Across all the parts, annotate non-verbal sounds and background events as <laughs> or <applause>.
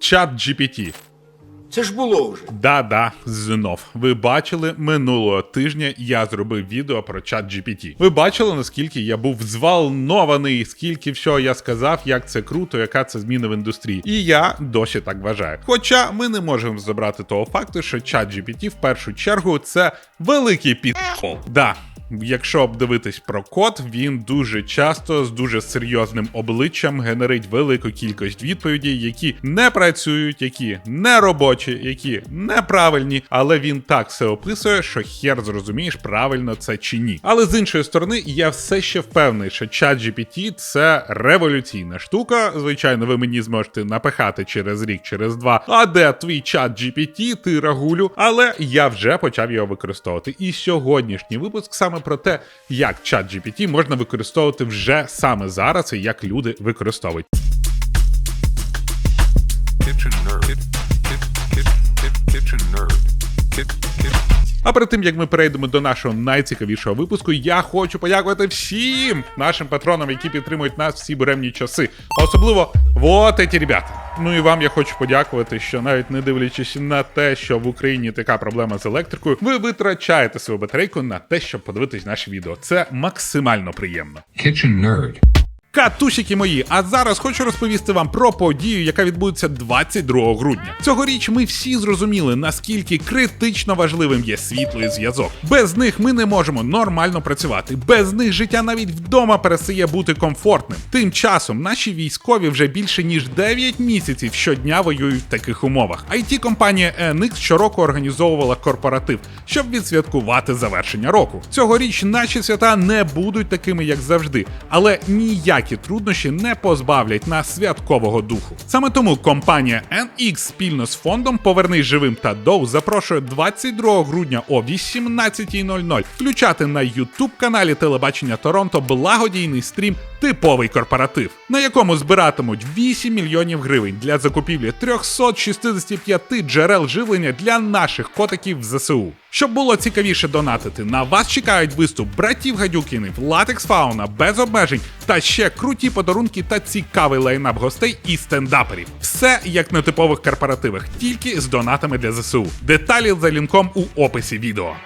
Чат GPT. Це ж було вже. Да-да, знов. Ви бачили минулого тижня я зробив відео про чат GPT. Ви бачили, наскільки я був взволнований, скільки всього я сказав, як це круто, яка це зміна в індустрії. І я досі так вважаю. Хоча ми не можемо забрати того факту, що чат GPT в першу чергу це великий підпол. Да. Якщо обдивитись про код, він дуже часто з дуже серйозним обличчям генерить велику кількість відповідей, які не працюють, які не робочі, які неправильні, але він так все описує, що хер зрозумієш, правильно це чи ні. Але з іншої сторони, я все ще впевнений, що ChatGPT – це революційна штука. Звичайно, ви мені зможете напихати через рік, через два. А де твій чат GPT, ти рагулю? Але я вже почав його використовувати. І сьогоднішній випуск саме про те, як чат GPT можна використовувати вже саме зараз і як люди використовують. Kitchen nerd. Kit, kit, kit, kit, kitchen nerd. А перед тим як ми перейдемо до нашого найцікавішого випуску, я хочу подякувати всім нашим патронам, які підтримують нас всі буремні часи. Особливо вот эти ребята. Ну і вам я хочу подякувати, що навіть не дивлячись на те, що в Україні така проблема з електрикою, ви витрачаєте свою батарейку на те, щоб подивитись наші відео. Це максимально приємно. Kitchen nerd. Катусики мої, а зараз хочу розповісти вам про подію, яка відбудеться 22 грудня. Цьогоріч ми всі зрозуміли, наскільки критично важливим є світло і зв'язок. Без них ми не можемо нормально працювати. Без них життя навіть вдома перестає бути комфортним. Тим часом наші військові вже більше ніж 9 місяців щодня воюють в таких умовах. it компанія NX щороку організовувала корпоратив, щоб відсвяткувати завершення року. Цьогоріч наші свята не будуть такими, як завжди, але ніякі труднощі не позбавлять нас святкового духу. Саме тому компанія NX спільно з фондом Повернись живим та Доу запрошує 22 грудня о 18.00 включати на YouTube каналі телебачення Торонто благодійний стрім Типовий корпоратив, на якому збиратимуть 8 мільйонів гривень для закупівлі 365 джерел живлення для наших котиків в ЗСУ. Щоб було цікавіше донатити, на вас чекають виступ братів Гадюкінів, Латекс Фауна, без обмежень та ще круті подарунки та цікавий лайнап гостей і стендаперів. Все як на типових корпоративах, тільки з донатами для ЗСУ. Деталі за лінком у описі відео.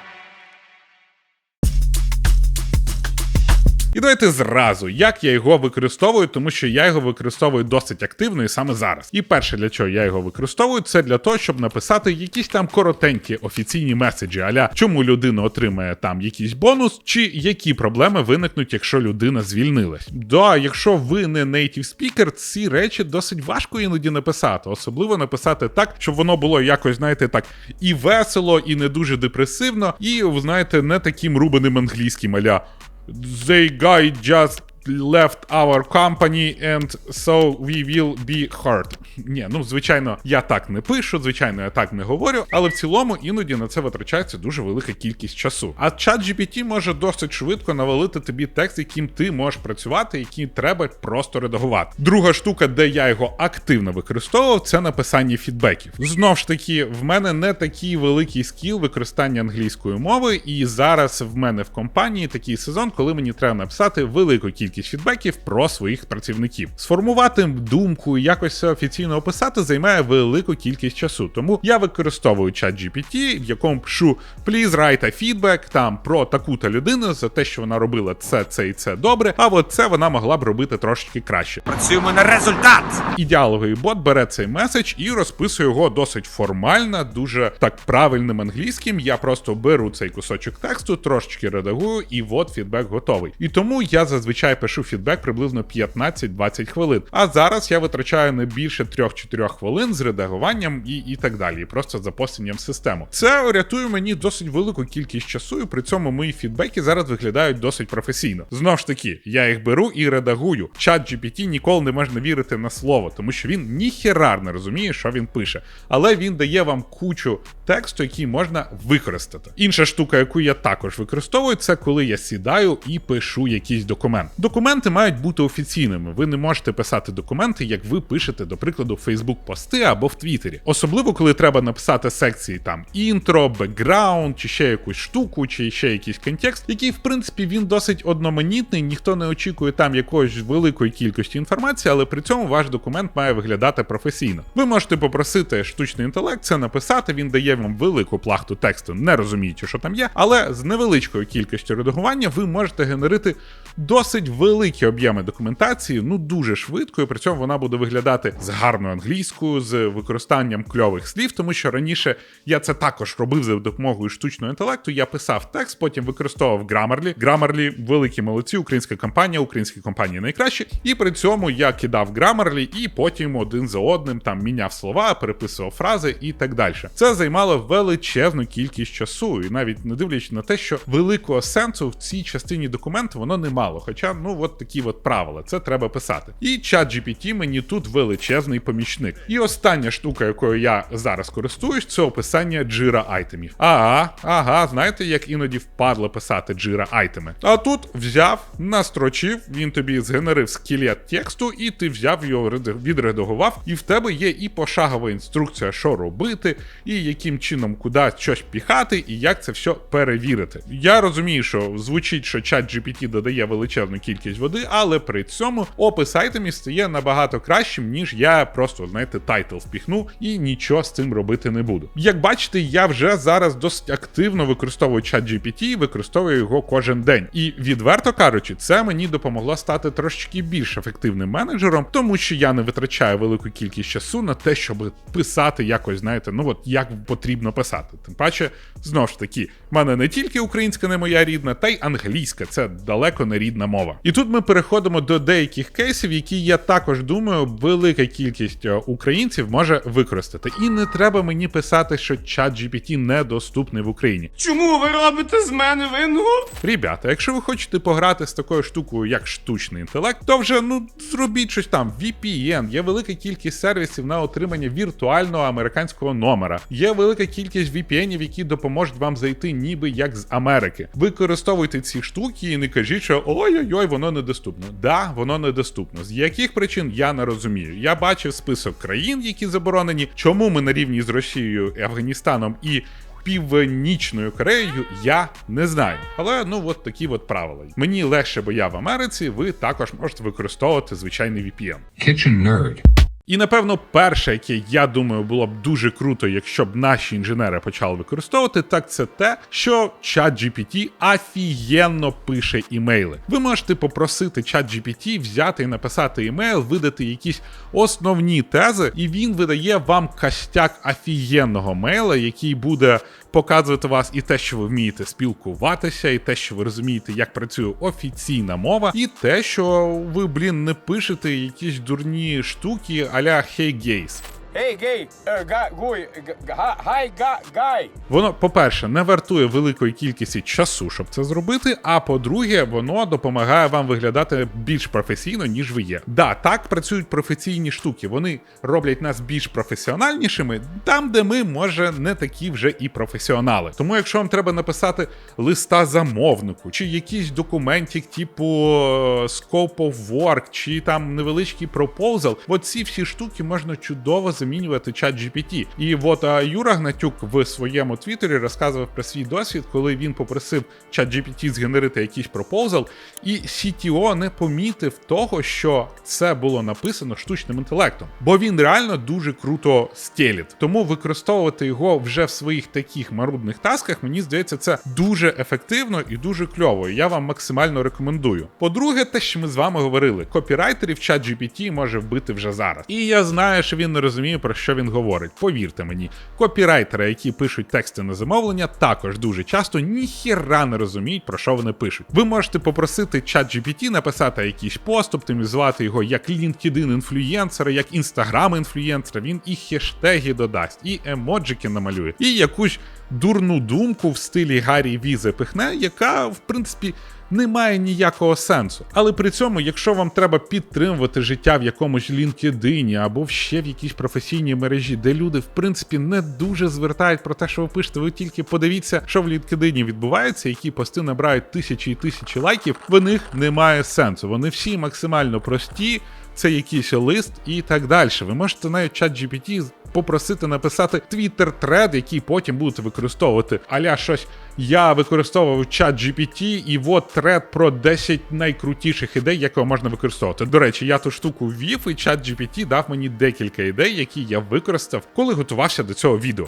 І давайте зразу, як я його використовую, тому що я його використовую досить активно і саме зараз. І перше, для чого я його використовую, це для того, щоб написати якісь там коротенькі офіційні меседжі, аля чому людина отримає там якийсь бонус, чи які проблеми виникнуть, якщо людина звільнилась. Да, якщо ви не native speaker, ці речі досить важко іноді написати, особливо написати так, щоб воно було якось, знаєте, так і весело, і не дуже депресивно, і знаєте, не таким рубаним англійським аля. They guy just left our company and so we will be hurt. Ні, ну звичайно, я так не пишу, звичайно, я так не говорю, але в цілому іноді на це витрачається дуже велика кількість часу. А чат GPT може досить швидко навалити тобі текст, яким ти можеш працювати, який треба просто редагувати. Друга штука, де я його активно використовував, це написання фідбеків. Знов ж таки, в мене не такий великий скіл використання англійської мови, і зараз в мене в компанії такий сезон, коли мені треба написати велику кількість фідбеків про своїх працівників. Сформувати думку і якось це офіційно описати займає велику кількість часу. Тому я використовую чат GPT, в якому пишу please write a feedback там про таку-то людину за те, що вона робила це, це і це добре. А от це вона могла б робити трошки краще. Працюємо на результат. І діалоговий бот бере цей меседж і розписує його досить формально, дуже так правильним англійським. Я просто беру цей кусочок тексту, трошечки редагую, і от фідбек готовий. І тому я зазвичай пишу фідбек приблизно 15-20 хвилин. А зараз я витрачаю не більше 3-4 хвилин з редагуванням і, і так далі, просто запостенням в систему. Це рятує мені досить велику кількість часу, і при цьому мої фідбеки зараз виглядають досить професійно. Знову ж таки, я їх беру і редагую. Чат GPT ніколи не можна вірити на слово, тому що він ніхера не розуміє, що він пише. Але він дає вам кучу тексту, який можна використати. Інша штука, яку я також використовую, це коли я сідаю і пишу якийсь документ. Документи мають бути офіційними. Ви не можете писати документи, як ви пишете, до прикладу, в Facebook пости або в Твіттері. Особливо, коли треба написати секції там інтро, бекграунд, чи ще якусь штуку, чи ще якийсь контекст, який, в принципі, він досить одноманітний, ніхто не очікує там якоїсь великої кількості інформації, але при цьому ваш документ має виглядати професійно. Ви можете попросити штучний інтелект це написати, він дає вам велику плахту тексту, не розуміючи, що там є, але з невеличкою кількістю редагування ви можете генерити досить великі об'єми документації, ну дуже швидко, і при цьому вона буде виглядати з гарною англійською, з використанням кльових слів, тому що раніше я це також робив за допомогою штучного інтелекту. Я писав текст, потім використовував Grammarly. Grammarly – великі молодці, українська компанія, українські компанії найкращі. І при цьому я кидав Grammarly і потім один за одним там міняв слова, переписував фрази і так далі. Це займало величезну кількість часу, і навіть не дивлячись на те, що великого сенсу в цій частині документу воно не мало. Хоча, ну от такі от правила, це треба писати. І чат GPT мені тут величезний помічник. І остання штука, якою я зараз користуюсь, це описання джира айтемів. Ага, ага, знаєте, як іноді впадло писати джира айтеми. А тут взяв, настрочив, він тобі згенерив скелет тексту, і ти взяв його, відредагував, і в тебе є і пошагова інструкція, що робити, і яким чином куди щось піхати, і як це все перевірити. Я розумію, що звучить, що чат GPT додає величезну кількість води, але при цьому опис айтемів стає набагато кращим, ніж я просто, знаєте, тайтл впіхну і нічого з цим робити не буду. Як бачите, я вже зараз досить активно використовую чат GPT і використовую його кожен день. І відверто кажучи, це мені допомогло стати трошечки більш ефективним менеджером, тому що я не витрачаю велику кількість часу на те, щоб писати якось, знаєте, ну от як потрібно писати. Тим паче, знову ж таки, в мене не тільки українська не моя рідна, та й англійська це далеко не рідна мова. І тут ми переходимо до деяких кейсів, які я також думаю, велика кількість е, українців може використати. І не треба мені писати, що чат GPT недоступний в Україні. Чому ви робите з мене винного? Ребята, якщо ви хочете пограти з такою штукою, як штучний інтелект, то вже ну зробіть щось там. VPN, є велика кількість сервісів на отримання віртуального американського номера. Є велика кількість VPN-ів, які допоможуть вам зайти, ніби як з Америки. Використовуйте ці штуки і не кажіть, що ой-ой-ой, воно недоступно. Да, воно недоступно. З яких причин я не розумію. Я бачив список країн, які заборонені. Чому ми на рівні з Росією, Афганістаном і Північною Кореєю я не знаю. Але ну от такі от правила. Мені легше, бо я в Америці, ви також можете використовувати звичайний VPN. Kitchen Nerd. І напевно, перше, яке я думаю, було б дуже круто, якщо б наші інженери почали використовувати, так це те, що чат GPT офігенно пише імейли. Ви можете попросити чат GPT взяти і написати імейл, видати якісь основні тези, і він видає вам костяк офігенного мейла, який буде показувати вас і те, що ви вмієте спілкуватися, і те, що ви розумієте, як працює офіційна мова, і те, що ви, блін, не пишете якісь дурні штуки аля Hey Gays. Ей, гей, е, гуй, гай, га, гай. Воно, по-перше, не вартує великої кількості часу, щоб це зробити. А по-друге, воно допомагає вам виглядати більш професійно, ніж ви є. Да, так працюють професійні штуки. Вони роблять нас більш професіональнішими, там, де ми, може, не такі вже і професіонали. Тому, якщо вам треба написати листа замовнику, чи якийсь документик, типу е, Scope of Work, чи там невеличкий пропозал, от ці всі штуки можна чудово замінювати чат GPT. І от Юра Гнатюк в своєму твіттері розказував про свій досвід, коли він попросив чат GPT згенерити якийсь пропозал, і CTO не помітив того, що це було написано штучним інтелектом, бо він реально дуже круто стелить. Тому використовувати його вже в своїх таких марудних тасках, мені здається, це дуже ефективно і дуже кльово. Я вам максимально рекомендую. По-друге, те, що ми з вами говорили, копірайтерів чат GPT може вбити вже зараз. І я знаю, що він не розуміє, про що він говорить. Повірте мені, копірайтери, які пишуть тексти на замовлення, також дуже часто ніхіра не розуміють, про що вони пишуть. Ви можете попросити чат GPT написати якийсь пост, оптимізувати його як LinkedIn інфлюєнсера, як Instagram інфлюєнсера. Він і хештеги додасть, і емоджики намалює, і якусь дурну думку в стилі Гаррі Ві запихне, яка в принципі не має ніякого сенсу. Але при цьому, якщо вам треба підтримувати життя в якомусь LinkedIn або ще в якійсь професійній мережі, де люди в принципі не дуже звертають про те, що ви пишете, ви тільки подивіться, що в LinkedIn відбувається, які пости набирають тисячі і тисячі лайків, в них немає сенсу. Вони всі максимально прості. Це якийсь лист і так далі. Ви можете навіть чат GPT попросити написати твіттер-тред, який потім будете використовувати. Аля щось. Я використовував чат GPT, і от тред про 10 найкрутіших ідей, якого можна використовувати. До речі, я ту штуку ввів, і чат GPT дав мені декілька ідей, які я використав, коли готувався до цього відео.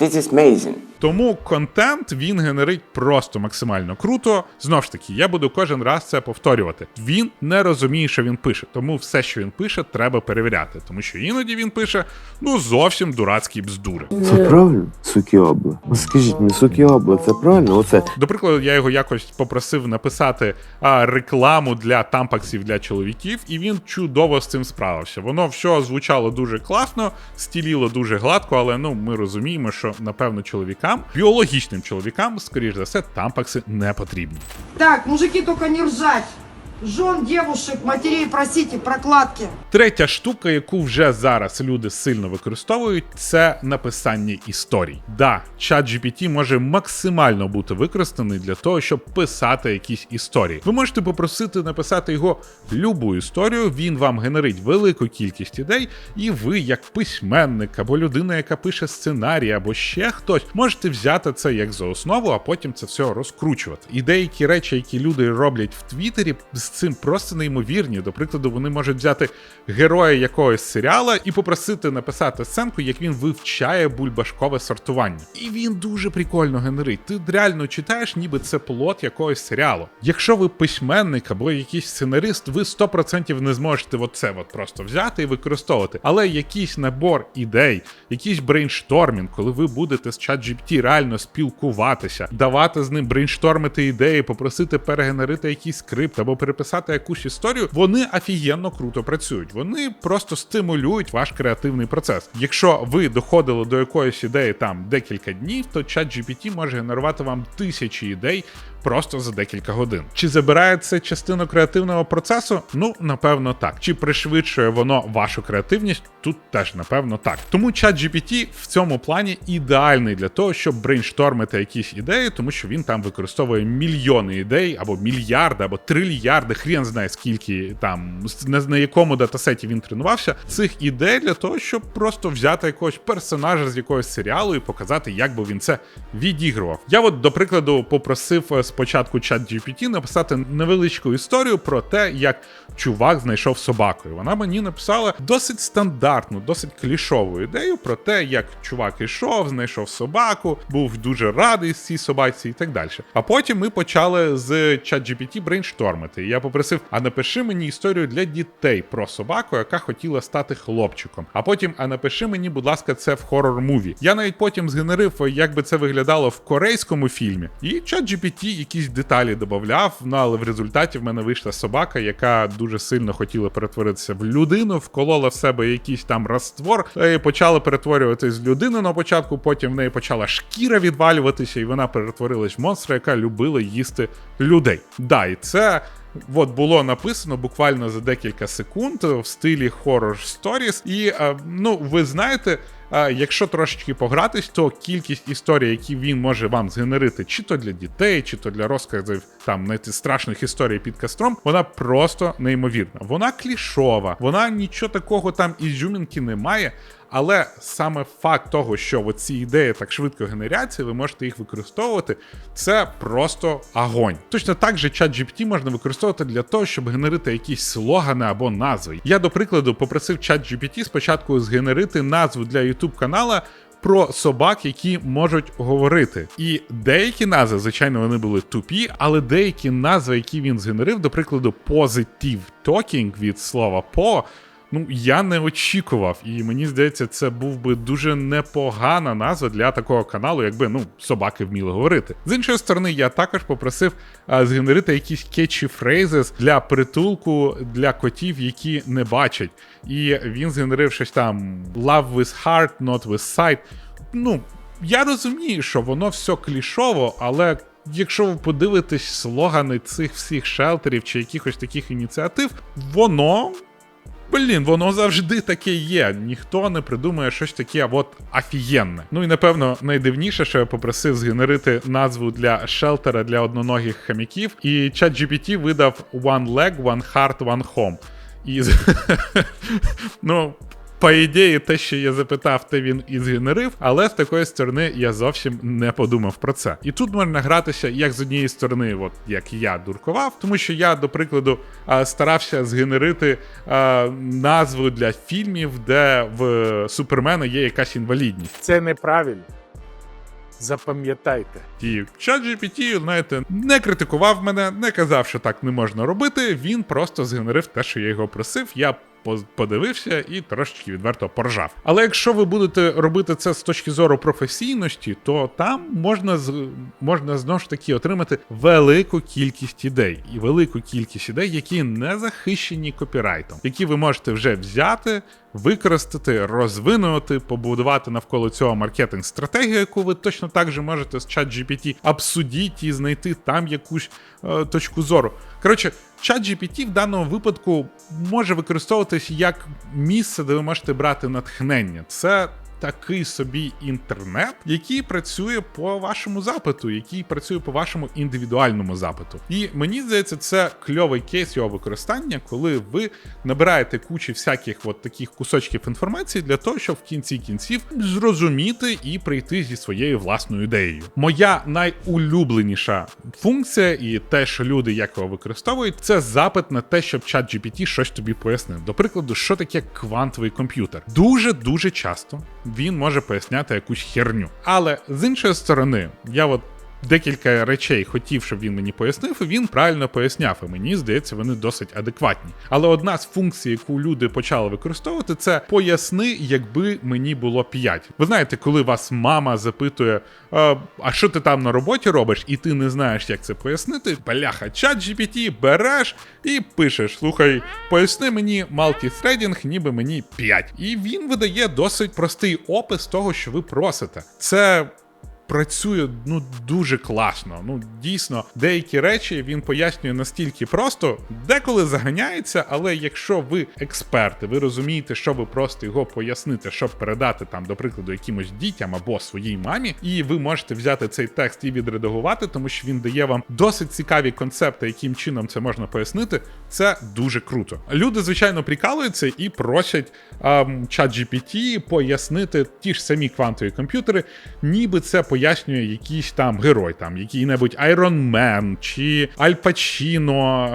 This is amazing. Тому контент він генерить просто максимально круто. Знову ж таки, я буду кожен раз це повторювати. Він не розуміє, що він пише, тому все, що він пише, треба перевіряти, тому що іноді він пише ну зовсім дурацькі бздури. Це правильно, сукіобла? Ну скажіть мені, сукіобла, це правильно? Оце До прикладу, я його якось попросив написати а, рекламу для тампаксів для чоловіків, і він чудово з цим справився. Воно все звучало дуже класно, стіліло дуже гладко, але ну ми розуміємо, що напевно чоловікам, біологічним чоловікам, скоріш за все, тампакси не потрібні. Так, мужики, тільки не ржать. Жен, девушек, матерей просите прокладки. Третя штука, яку вже зараз люди сильно використовують, це написання історій. Да, чат GPT може максимально бути використаний для того, щоб писати якісь історії. Ви можете попросити написати його любу історію, він вам генерить велику кількість ідей, і ви, як письменник або людина, яка пише сценарій, або ще хтось, можете взяти це як за основу, а потім це все розкручувати. І деякі речі, які люди роблять в Твіттері, з цим просто неймовірні. До прикладу, вони можуть взяти героя якогось серіала і попросити написати сценку, як він вивчає бульбашкове сортування. І він дуже прикольно генерить. Ти реально читаєш, ніби це плот якогось серіалу. Якщо ви письменник або якийсь сценарист, ви 100% не зможете оце от просто взяти і використовувати. Але якийсь набор ідей, якийсь брейнштормінг, коли ви будете з ChatGPT реально спілкуватися, давати з ним брейнштормити ідеї, попросити перегенерити якийсь скрипт або переписати якусь історію, вони офігенно круто працюють. Вони просто стимулюють ваш креативний процес. Якщо ви доходили до якоїсь ідеї там декілька днів, то ChatGPT може генерувати вам тисячі ідей. Просто за декілька годин. Чи забирає це частину креативного процесу? Ну, напевно, так. Чи пришвидшує воно вашу креативність? Тут теж напевно так. Тому чат GPT в цьому плані ідеальний для того, щоб брейнштормити якісь ідеї, тому що він там використовує мільйони ідей, або мільярди, або трильярди, хрен знає скільки там на, якому датасеті він тренувався. Цих ідей для того, щоб просто взяти якогось персонажа з якогось серіалу і показати, як би він це відігрував. Я, от, до прикладу, попросив е, спочатку чат GPT написати невеличку історію про те, як чувак знайшов собаку. І Вона мені написала досить стандартну, досить клішову ідею про те, як чувак ішов, знайшов собаку, був дуже радий цій собаці і так далі. А потім ми почали з чат GPT брейнштормити. І я попросив: а напиши мені історію для дітей про собаку, яка хотіла стати хлопчиком. А потім, а напиши мені, будь ласка, це в хоррор муві. Я навіть потім згенерив, як би це виглядало в корейському фільмі. І чат GPT якісь деталі додавав. Ну але в результаті в мене вийшла собака, яка дуже сильно хотіла перетворитися в людину, вколола в себе якийсь там раствор, і почала перетворюватись з людини на початку. Потім в неї почала шкіра відвалюватися, і вона перетворилась в монстра, яка любила їсти людей. Да, і це. От було написано буквально за декілька секунд в стилі Horror Stories. І е, ну, ви знаєте, якщо трошечки погратись, то кількість історій, які він може вам згенерити, чи то для дітей, чи то для розказів там страшних історій під кастром, вона просто неймовірна. Вона клішова, вона нічого такого там ізюмінки не має. Але саме факт того, що ці ідеї так швидко генеряться, ви можете їх використовувати, це просто агонь. Точно так же чат GPT можна використовувати для того, щоб генерити якісь слогани або назви. Я, до прикладу, попросив чат GPT спочатку згенерити назву для YouTube канала. Про собак, які можуть говорити, і деякі назви, звичайно, вони були тупі, але деякі назви, які він згенерив, до прикладу, Positive Talking від слова по. Ну, я не очікував, і мені здається, це був би дуже непогана назва для такого каналу, якби ну собаки вміли говорити. З іншої сторони, я також попросив а, згенерити якісь кетчі фрейзи для притулку для котів, які не бачать. І він згенерив щось там love with heart, not with sight. Ну, я розумію, що воно все клішово, але якщо ви подивитесь слогани цих всіх шелтерів чи якихось таких ініціатив, воно. Блін, воно завжди таке є. Ніхто не придумує щось таке от офігенне. Ну і напевно найдивніше, що я попросив згенерити назву для шелтера для одноногих хаміків, і чат GPT видав One Leg, One Heart, One Home. І <laughs> ну. По ідеї, те, що я запитав, те він і згенерив, але з такої сторони я зовсім не подумав про це. І тут можна гратися як з однієї сторони, от як я дуркував, тому що я, до прикладу, старався згенерити назву для фільмів, де в Супермена є якась інвалідність. Це неправильно. Запам'ятайте. І ChatGPT, знаєте, не критикував мене, не казав, що так не можна робити. Він просто згенерив те, що я його просив. Я подивився і трошечки відверто поржав. Але якщо ви будете робити це з точки зору професійності, то там можна з можна знову ж таки отримати велику кількість ідей і велику кількість ідей, які не захищені копірайтом, які ви можете вже взяти, використати, розвинути, побудувати навколо цього маркетинг стратегію, яку ви точно так же можете з ChatGPT обсудити і знайти там якусь е, точку зору. Коротше, ChatGPT в даному випадку може використовуватись як місце, де ви можете брати натхнення. Це такий собі інтернет, який працює по вашому запиту, який працює по вашому індивідуальному запиту. І мені здається, це кльовий кейс його використання, коли ви набираєте кучу всяких от таких кусочків інформації для того, щоб в кінці кінців зрозуміти і прийти зі своєю власною ідеєю. Моя найулюбленіша функція і те, що люди як його використовують, це запит на те, щоб ChatGPT щось тобі пояснив. До прикладу, що таке квантовий комп'ютер. Дуже дуже часто він може поясняти якусь херню. Але з іншої сторони, я от. Декілька речей хотів, щоб він мені пояснив, і він правильно поясняв. І мені здається, вони досить адекватні. Але одна з функцій, яку люди почали використовувати, це поясни, якби мені було 5. Ви знаєте, коли вас мама запитує, а, а що ти там на роботі робиш, і ти не знаєш, як це пояснити, бляха, чат GPT береш і пишеш: слухай, поясни мені малтіthreading, ніби мені 5. І він видає досить простий опис того, що ви просите. Це працює ну дуже класно. Ну дійсно, деякі речі він пояснює настільки просто, деколи заганяється, але якщо ви експерти, ви розумієте, що ви просто його пояснити, щоб передати там, до прикладу, якимось дітям або своїй мамі, і ви можете взяти цей текст і відредагувати, тому що він дає вам досить цікаві концепти, яким чином це можна пояснити. Це дуже круто. Люди, звичайно, прикалуються і просять ем, чат GPT пояснити ті ж самі квантові комп'ютери, ніби це пояснює якийсь там герой, там який-небудь Iron Man чи Аль Пачіно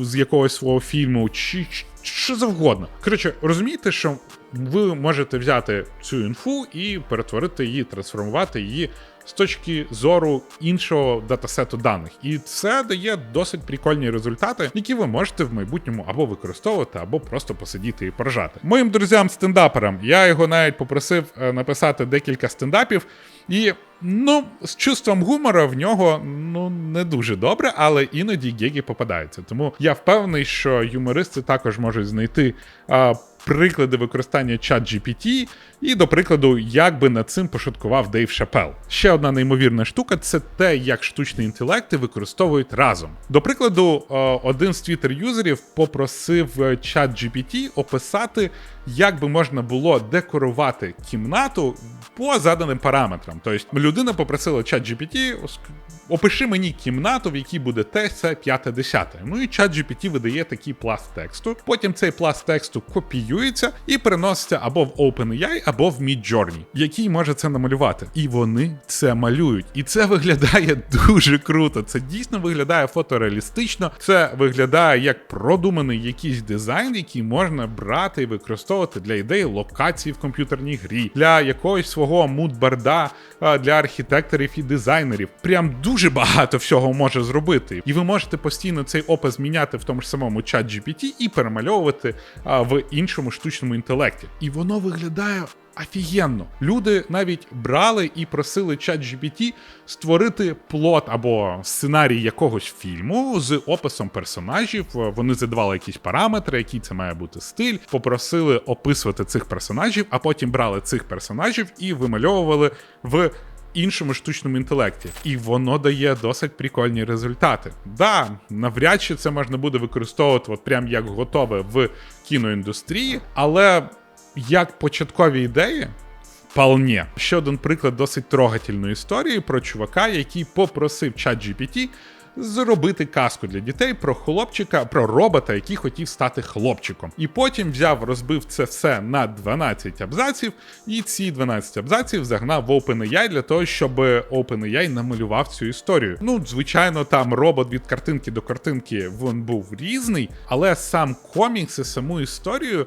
е, з якогось свого фільму, чи що завгодно. Коротше, розумієте, що ви можете взяти цю інфу і перетворити її, трансформувати її з точки зору іншого датасету даних. І це дає досить прикольні результати, які ви можете в майбутньому або використовувати, або просто посидіти і поржати. Моїм друзям-стендаперам я його навіть попросив е, написати декілька стендапів. І ну, з чувством гумора в нього ну не дуже добре, але іноді геги попадаються. Тому я впевнений, що юмористи також можуть знайти а, приклади використання чат GPT, і, до прикладу, як би над цим пошуткував Дейв Шапел. Ще одна неймовірна штука це те, як штучні інтелекти використовують разом. До прикладу, один з твіттер-юзерів попросив е, чат GPT описати, як би можна було декорувати кімнату по заданим параметрам. Тобто людина попросила чат GPT опиши мені кімнату, в якій буде те, це п'яте десяте. Ну і чат GPT видає такий пласт тексту. Потім цей пласт тексту копіюється і переноситься або в OpenAI, або в Midjourney, який може це намалювати. І вони це малюють. І це виглядає <laughs> дуже круто. Це дійсно виглядає фотореалістично. Це виглядає як продуманий якийсь дизайн, який можна брати і використовувати для ідеї локації в комп'ютерній грі, для якогось свого мудбарда для архітекторів і дизайнерів. Прям дуже багато всього може зробити. І ви можете постійно цей опис міняти в тому ж самому чат GPT і перемальовувати в іншому штучному інтелекті. І воно виглядає. Офігенно. Люди навіть брали і просили чат GPT створити плот або сценарій якогось фільму з описом персонажів. Вони задавали якісь параметри, який це має бути стиль, попросили описувати цих персонажів, а потім брали цих персонажів і вимальовували в іншому штучному інтелекті, і воно дає досить прикольні результати. Да, навряд чи це можна буде використовувати от прям як готове в кіноіндустрії, але як початкові ідеї. Вполне. Ще один приклад досить трогательної історії про чувака, який попросив ChatGPT зробити казку для дітей про хлопчика, про робота, який хотів стати хлопчиком. І потім взяв, розбив це все на 12 абзаців, і ці 12 абзаців загнав в OpenAI для того, щоб OpenAI намалював цю історію. Ну, звичайно, там робот від картинки до картинки він був різний, але сам комікс і саму історію.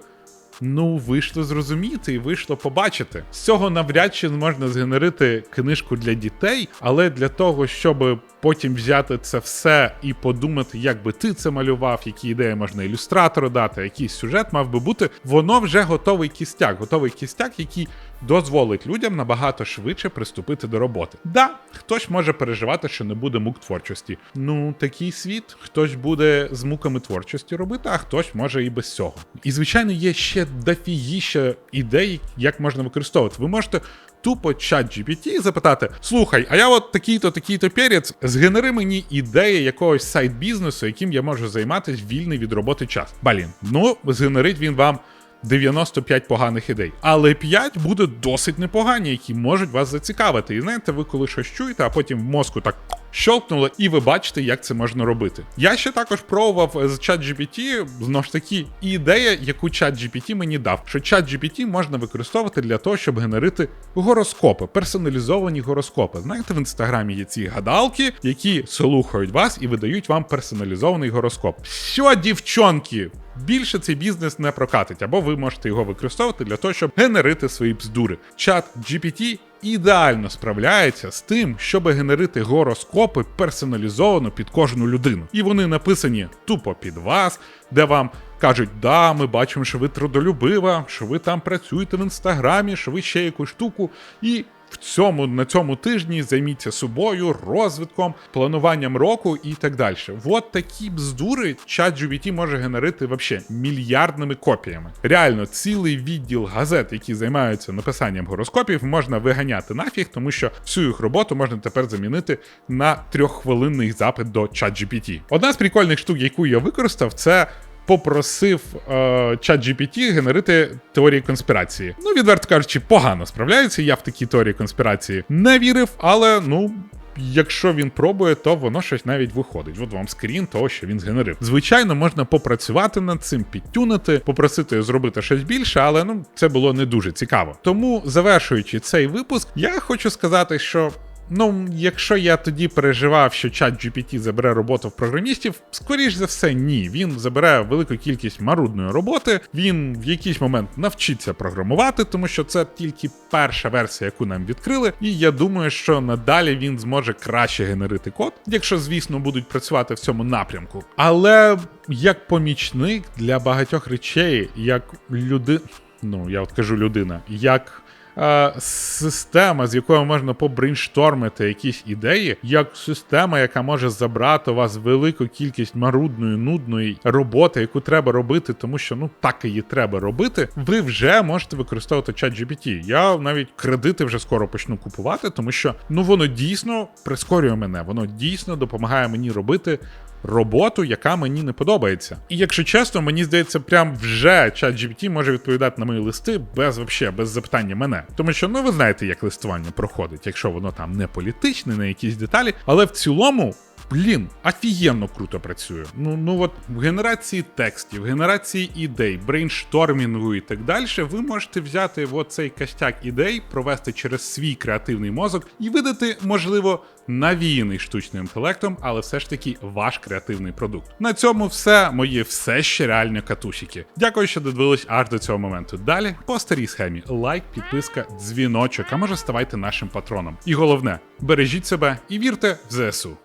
Ну, вийшло зрозуміти і вийшло побачити. З цього навряд чи можна згенерити книжку для дітей, але для того, щоб потім взяти це все і подумати, як би ти це малював, які ідеї можна ілюстратору дати, який сюжет мав би бути, воно вже готовий кістяк, готовий кістяк, який дозволить людям набагато швидше приступити до роботи. Да, хтось може переживати, що не буде мук творчості. Ну, такий світ, хтось буде з муками творчості робити, а хтось може і без цього. І звичайно, є ще дофігіще ідей, як можна використовувати. Ви можете. Тупо чат GPT запитати: слухай, а я от такий-то, такий-то перець, згенери мені ідеї якогось сайт бізнесу, яким я можу займатися вільний від роботи час. Блін, ну згенерить він вам 95 поганих ідей. Але 5 буде досить непогані, які можуть вас зацікавити. І знаєте, ви коли щось чуєте, а потім в мозку так щолкнуло, і ви бачите, як це можна робити. Я ще також пробував з ChatGPT, знову ж таки, ідея, яку ChatGPT мені дав, що ChatGPT можна використовувати для того, щоб генерити гороскопи, персоналізовані гороскопи. Знаєте, в інстаграмі є ці гадалки, які слухають вас і видають вам персоналізований гороскоп. Що, дівчонки? Більше цей бізнес не прокатить, або ви можете його використовувати для того, щоб генерити свої бздури. Чат GPT ідеально справляється з тим, щоб генерити гороскопи персоналізовано під кожну людину. І вони написані тупо під вас, де вам кажуть, да, ми бачимо, що ви трудолюбива, що ви там працюєте в інстаграмі, що ви ще якусь штуку. І в цьому на цьому тижні займіться собою, розвитком, плануванням року і так далі. От такі бздури ChatGPT може генерити вообще мільярдними копіями. Реально, цілий відділ газет, які займаються написанням гороскопів, можна виганяти нафіг, тому що всю їх роботу можна тепер замінити на трьоххвилинний запит до ChatGPT. Одна з прикольних штук, яку я використав, це попросив е, ChatGPT генерити теорії конспірації. Ну, відверто кажучи, погано справляється. Я в такі теорії конспірації не вірив, але ну. Якщо він пробує, то воно щось навіть виходить. От вам скрін того, що він згенерив. Звичайно, можна попрацювати над цим, підтюнити, попросити зробити щось більше, але ну це було не дуже цікаво. Тому, завершуючи цей випуск, я хочу сказати, що Ну, якщо я тоді переживав, що чат GPT забере роботу в програмістів, скоріш за все, ні. Він забере велику кількість марудної роботи. Він в якийсь момент навчиться програмувати, тому що це тільки перша версія, яку нам відкрили. І я думаю, що надалі він зможе краще генерити код, якщо, звісно, будуть працювати в цьому напрямку. Але як помічник для багатьох речей, як люди, ну я от кажу людина, як е, система, з якою можна побрейнштормити якісь ідеї, як система, яка може забрати у вас велику кількість марудної, нудної роботи, яку треба робити, тому що ну так її треба робити. Ви вже можете використовувати чат GPT. Я навіть кредити вже скоро почну купувати, тому що ну воно дійсно прискорює мене, воно дійсно допомагає мені робити роботу, яка мені не подобається. І якщо чесно, мені здається, прям вже чат GPT може відповідати на мої листи без вообще, без запитання мене. Тому що ну ви знаєте, як листування проходить, якщо воно там не політичне, не якісь деталі, але в цілому. Блін, офігенно круто працює. Ну ну от в генерації текстів, генерації ідей, брейнштормінгу і так далі, ви можете взяти от цей костяк ідей, провести через свій креативний мозок і видати, можливо, навіяний штучним інтелектом, але все ж таки ваш креативний продукт. На цьому все мої все ще реальні катусики. Дякую, що додивились аж до цього моменту. Далі по старій схемі: лайк, підписка, дзвіночок, а може ставайте нашим патроном. І головне, бережіть себе і вірте в ЗСУ.